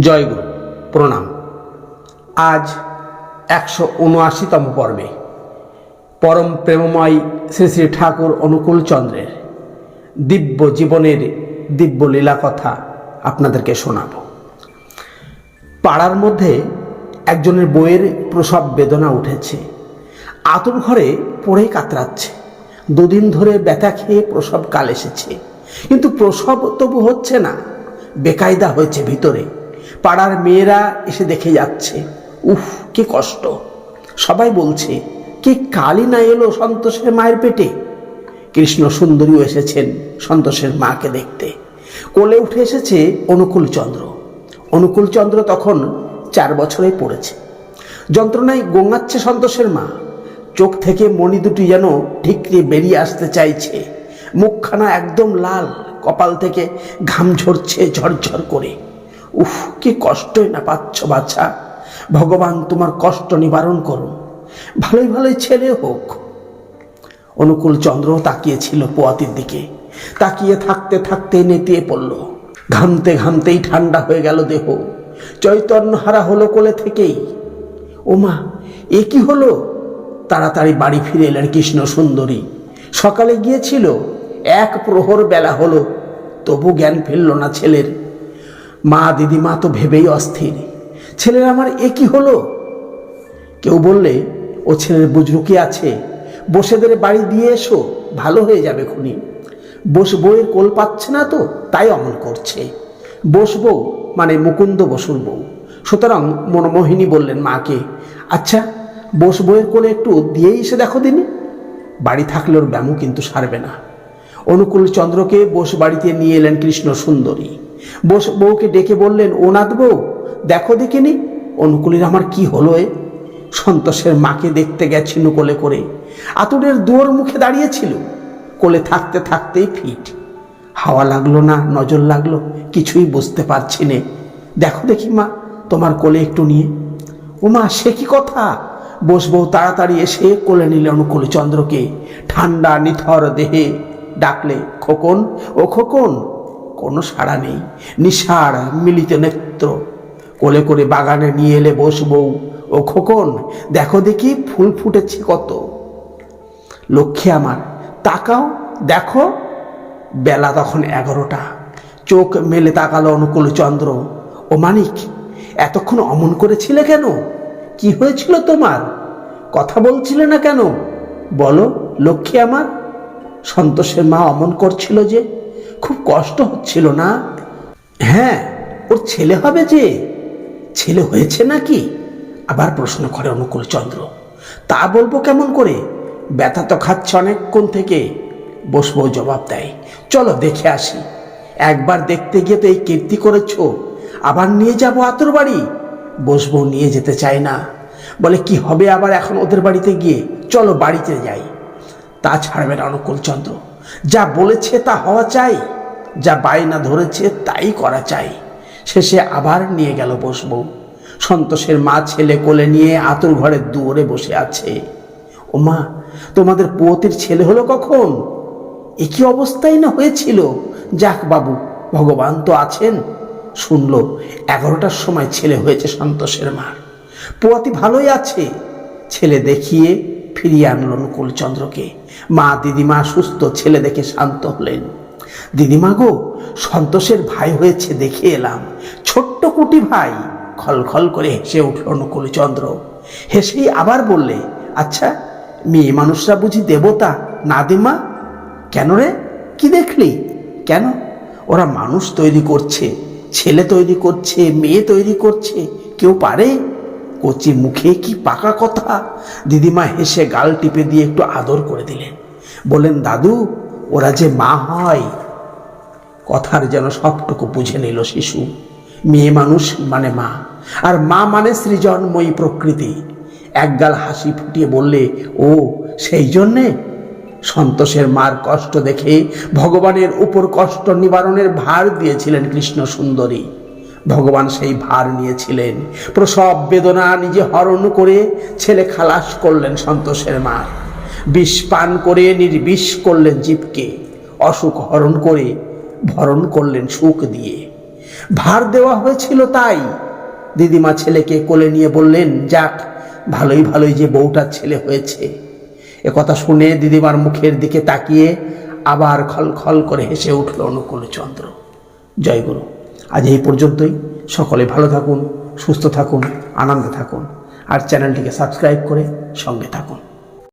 জয়গুরু, প্রণাম। আজ একশো উনআশিতম পর্বে। পরম প্রেমময় শ্রী শ্রী ঠাকুর অনুকূল চন্দ্রের দিব্য জীবনের দিব্য লীলা কথা আপনাদেরকে শোনাব। পাড়ার মধ্যে একজনের বইয়ের প্রসব বেদনা উঠেছে। আতুর ঘরে পড়েই কাতরাচ্ছে। দুদিন ধরে ব্যথা খেয়ে প্রসব কাল এসেছে। কিন্তু প্রসব তবু হচ্ছে না। বেকায়দা হয়েছে ভিতরে। পাড়ার মেয়েরা এসে দেখে যাচ্ছে। উফ, কি কষ্ট। সবাই বলছে, কি কালই না এলো সন্তোষের মায়ের পেটে? কৃষ্ণ সুন্দরীও এসেছেন সন্তোষের মাকে দেখতে। কোলে উঠে এসেছে অনুকূল চন্দ্র অনুকূল চন্দ্র তখন চার বছরে পড়েছে। যন্ত্রণায় গোঙাচ্ছে সন্তোষের মা। চোখ থেকে মণি দুটি যেন ঠিকরে বেরিয়ে আসতে চাইছে। মুখখানা একদম লাল, কপাল থেকে ঘাম ঝরছে ঝরঝর করে। উফ, কি কষ্টই না পাচ্ছ বাচ্চা ভগবান তোমার কষ্ট নিবারণ করো ভালোই ভালোই ছেলে হোক। অনুকূল চন্দ্র তাকিয়েছিল পোয়াতির দিকে। তাকিয়ে থাকতে থাকতে নেতিয়ে পড়ল। ঘামতে ঘামতেই ঠান্ডা হয়ে গেল দেহ। চৈতন্য হারা হলো কোলে থেকেই। ওমা, এ কি হলো? তাড়াতাড়ি বাড়ি ফিরে এলেন কৃষ্ণ সুন্দরী। সকালে গিয়েছিল, এক প্রহর বেলা হলো। তবু জ্ঞান ফেলল না ছেলের। মা দিদিমা তো ভেবেই অস্থির। ছেলের আমার এ কি হলো? কেউ বললে, ও ছেলের বুজরুকি আছে? বসেদের বাড়ি দিয়ে এসো, ভালো হয়ে যাবে খুনি। বস বউয়ের কোল পাচ্ছে না তো, তাই অমল করছে। বস বউ মানে মুকুন্দ বসুর বউ। সুতরাং মনমোহিনী বললেন মাকে আচ্ছা বস বউয়ের কোলে একটু দিয়েই এসে দেখো দিনে। বাড়ি থাকলে ওর ব্যামো কিন্তু সারবে না। অনুকূল চন্দ্রকে বোস বাড়িতে নিয়ে এলেন কৃষ্ণ সুন্দরী। বউকে ডেকে বললেন ও নাথ বউ, দেখো দেখিনি অনুকূলের আমার কি হলো এ? সন্তোষের মাকে দেখতে গেছিল কোলে করে। আতুরের দুয়ার মুখে দাঁড়িয়েছিল, কোলে থাকতে থাকতেই ফিট। হাওয়া লাগল না, নজর লাগল, কিছুই বুঝতে পারছি নে। দেখো দেখি মা, তোমার কোলে একটু নিয়ে। ও মা সে কি কথা? বসবো তাড়াতাড়ি এসে কোলে নিলে অনুকূল চন্দ্রকে। ঠান্ডা, নিথর দেহে ডাকলে, খোকন, ও খোকন কোনো সাড়া নেই। নিশার মিলিত নেত্র। কোলে করে বাগানে নিয়ে এলে বসবো ও খোকন, দেখো দেখি ফুল ফুটেছে কত? লক্ষ্মী আমার, তাকাও, দেখো। বেলা তখন এগারোটা। চোখ মেলে তাকালো অনুকূল চন্দ্র। ও মানিক, এতক্ষণ অমন করেছিলে কেন? কি হয়েছিল তোমার? কথা বলছিলে না কেন? বলো, লক্ষ্মী আমার। সন্তোষের মা অমন করছিল যে খুব কষ্ট হচ্ছিল না? হ্যাঁ ওর ছেলে হবে যে। ছেলে হয়েছে নাকি? আবার প্রশ্ন করে অনুকূল চন্দ্র। তা বলব কেমন করে? ব্যথা তো খাচ্ছে অনেকক্ষণ থেকে। বসবো জবাব দেয়। চলো দেখে আসি। একবার দেখতে গিয়ে তো এই কীর্তি করেছ। আবার নিয়ে যাব আতর বাড়ি? বসবো নিয়ে যেতে চায় না। বলে, কি হবে আবার এখন ওদের বাড়িতে গিয়ে? চলো বাড়িতে যাই। তা ছাড়বে না অনুকূল চন্দ্র। যা বলেছে তা হওয়া চাই। যা বায়না ধরেছে তাই করা চাই। শেষে আবার নিয়ে গেল বসবো সন্তোষের মা ছেলে কোলে নিয়ে আতুর ঘরের দুয়ারে বসে আছে। ও মা, তোমাদের পুয়তির ছেলে হলো কখন? একই অবস্থায় না হয়েছিল? যাক বাবু, ভগবান তো আছেন। শুনল, এগারোটার সময় ছেলে হয়েছে সন্তোষের মার। পোয়াতি ভালোই আছে। ছেলে দেখিয়ে ফিরিয়ে আনলো নকুলচন্দ্রকে মা দিদিমা সুস্থ, ছেলে দেখে শান্ত হলেন। দিদিমা গো, সন্তোষের ভাই হয়েছে দেখে এলাম। ছোট্ট কুটি ভাই খলখল করে হেসে উঠল নকুলচন্দ্র। হেসেই আবার বললে আচ্ছা মেয়ে মানুষরা বুঝি দেবতা, না দিমা কেন রে? কি দেখলি? কেন? ওরা মানুষ তৈরি করছে, ছেলে তৈরি করছে, মেয়ে তৈরি করছে, কেউ পারে? কচি মুখে কি পাকা কথা? দিদিমা হেসে গাল টিপে দিয়ে একটু আদর করে দিলেন। বলেন দাদু, ওরা যে মা হয় কথার যেন সবটুকু বুঝে নিল শিশু। মেয়ে মানুষ মানে মা, আর মা মানে সৃজনময়ী প্রকৃতি। একগাল হাসি ফুটিয়ে বললে, ও, সেই জন্যে? সন্তোষের মার কষ্ট দেখে ভগবানের উপর কষ্ট নিবারণের ভার দিয়েছিলেন কৃষ্ণ সুন্দরী। ভগবান সেই ভার নিয়েছিলেন। প্রসব বেদনা নিজে হরণ করে ছেলে খালাস করলেন সন্তোষের মার। বিষ পান করে নির্বিষ করলেন জীবকে। অসুখ হরণ করে ভরণ করলেন সুখ দিয়ে। ভার দেওয়া হয়েছিল তাই। দিদিমা ছেলেকে কোলে নিয়ে বললেন, যাক, ভালোই ভালোই যে বউটার ছেলে হয়েছে। একথা শুনে দিদিমার মুখের দিকে তাকিয়ে আবার খল খল করে হেসে উঠল অনুকূলচন্দ্র। জয়গুরু আজ এই পর্যন্তই। সকলে ভালো থাকুন, সুস্থ থাকুন, আনন্দে থাকুন। আর চ্যানেলটিকে সাবস্ক্রাইব করে সঙ্গে থাকুন।